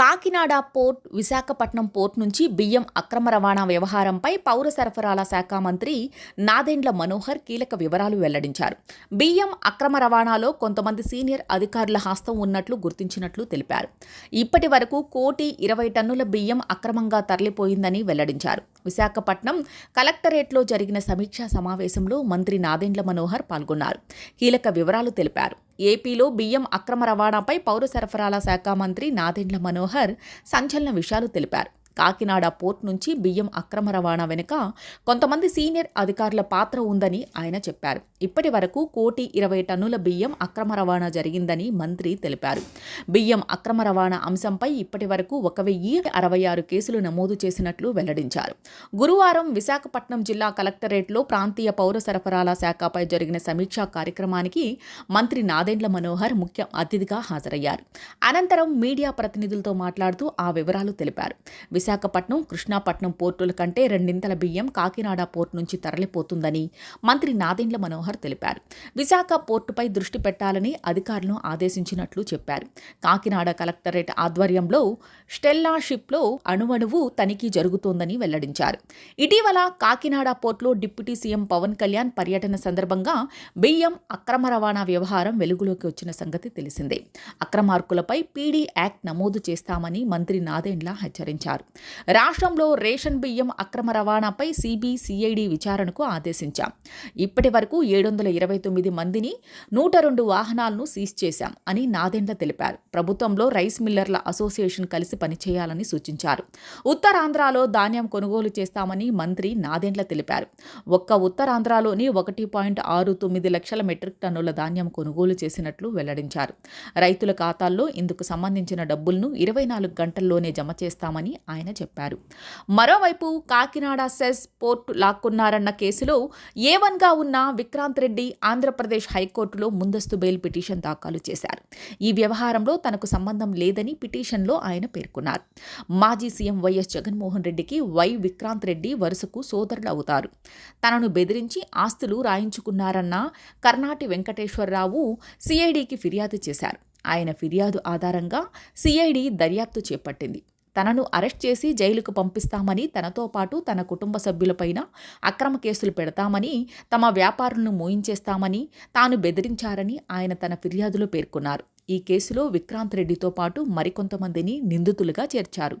Kakinada port Visakhapatnam port నుంచి బియ్యం అక్రమ రవాణా వ్యవహారంపై పౌర సరఫరాల శాఖ మంత్రి నాదెండ్ల మనోహర్ కీలక వివరాలు వెల్లడించారు. బియ్యం అక్రమ రవాణాలో కొంతమంది సీనియర్ అధికారుల హస్తం ఉన్నట్లు గుర్తించినట్లు తెలిపారు. ఇప్పటి వరకు కోటి ఇరవై టన్నుల బియ్యం అక్రమంగా తరలిపోయిందని వెల్లడించారు. విశాఖపట్నం కలెక్టరేట్లో జరిగిన సమీక్షా సమావేశంలో మంత్రి నాదెండ్ల మనోహర్ పాల్గొన్నారు. కీలక వివరాలు తెలిపారు. ఏపీలో బియ్యం అక్రమ రవాణాపై పౌర సరఫరాల శాఖ మంత్రి నాదెండ్ల మనోహర్ సంచలన విషయాలు తెలిపారు. కాకినాడ పోర్ట్ నుంచి బియ్యం అక్రమ రవాణా వెనుక కొంతమంది సీనియర్ అధికారుల పాత్ర ఉందని ఆయన చెప్పారు. ఇప్పటి వరకు కోటి ఇరవై టన్నుల బియ్యం అక్రమ రవాణా జరిగిందని మంత్రి తెలిపారు. బియ్యం అక్రమ రవాణా అంశంపై ఇప్పటి వరకు ఒక వెయ్యి అరవై ఆరు కేసులు నమోదు చేసినట్లు వెల్లడించారు. గురువారం విశాఖపట్నం జిల్లా కలెక్టరేట్లో ప్రాంతీయ పౌర సరఫరాల శాఖపై జరిగిన సమీక్షా కార్యక్రమానికి మంత్రి నాదెండ్ల మనోహర్ ముఖ్య అతిథిగా హాజరయ్యారు. అనంతరం మీడియా ప్రతినిధులతో మాట్లాడుతూ ఆ వివరాలు తెలిపారు. విశాఖపట్నం కృష్ణాపట్నం పోర్టుల కంటే రెండింతల బియ్యం కాకినాడ పోర్టు నుంచి తరలిపోతుందని మంత్రి నాదెండ్ల మనోహర్ తెలిపారు. విశాఖ పోర్టుపై దృష్టి పెట్టాలని అధికారులను ఆదేశించినట్లు చెప్పారు. కాకినాడ కలెక్టరేట్ ఆధ్వర్యంలో స్టెల్లా షిప్లో అణువణువు తనిఖీ జరుగుతోందని వెల్లడించారు. ఇటీవల కాకినాడ పోర్టులో డిప్యూటీ సీఎం పవన్ కళ్యాణ్ పర్యటన సందర్భంగా బియ్యం అక్రమ రవాణా వ్యవహారం వెలుగులోకి వచ్చిన సంగతి తెలిసిందే. అక్రమార్కులపై పీడీ యాక్ట్ నమోదు చేస్తామని మంత్రి నాదెండ్ల హెచ్చరించారు. రాష్ట్రంలో రేషన్ బియ్యం అక్రమ రవాణాపై సిబిసిఐడి విచారణకు ఆదేశించాం. ఇప్పటి వరకు ఏడు వందల ఇరవై తొమ్మిది మందిని నూట రెండు వాహనాలను సీజ్ చేశాం అని నాదెండ్ల తెలిపారు. ప్రభుత్వంలో రైస్ మిల్లర్ల అసోసియేషన్ కలిసి పనిచేయాలని సూచించారు. ఉత్తరాంధ్రలో ధాన్యం కొనుగోలు చేస్తామని మంత్రి నాదెండ్ల తెలిపారు. ఒక్క ఉత్తరాంధ్రలోని ఒకటి పాయింట్ ఆరు తొమ్మిది లక్షల మెట్రిక్ టన్నుల ధాన్యం కొనుగోలు చేసినట్లు వెల్లడించారు. రైతుల ఖాతాల్లో ఇందుకు సంబంధించిన డబ్బులను ఇరవై నాలుగు గంటల్లోనే జమ చేస్తామని ఆయన ఆయన చెప్పారు. మరోవైపు కాకినాడ సెస్ పోర్టు లాక్కున్నారన్న కేసులో ఏ వన్గా ఉన్న విక్రాంత్ రెడ్డి ఆంధ్రప్రదేశ్ హైకోర్టులో ముందస్తు బెయిల్ పిటిషన్ దాఖలు చేశారు. ఈ వ్యవహారంలో తనకు సంబంధం లేదని పిటిషన్లో ఆయన పేర్కొన్నారు. మాజీ సీఎం వైఎస్ జగన్మోహన్ రెడ్డికి వై విక్రాంత్ రెడ్డి వరుసకు సోదరులు అవుతారు. తనను బెదిరించి ఆస్తులు రాయించుకున్నారన్న కర్ణాటి వెంకటేశ్వరరావు సిఐడికి ఫిర్యాదు చేశారు. ఆయన ఫిర్యాదు ఆధారంగా సిఐడి దర్యాప్తు చేపట్టింది. తనను అరెస్ట్ చేసి జైలుకు పంపిస్తామని తనతో పాటు తన కుటుంబ సభ్యులపైన అక్రమ కేసులు పెడతామని తమ వ్యాపారులను మోయించేస్తామని తాను బెదిరించారని ఆయన తన ఫిర్యాదులో పేర్కొన్నారు. ఈ కేసులో విక్రాంత్ రెడ్డితో పాటు మరికొంతమందిని నిందితులుగా చేర్చారు.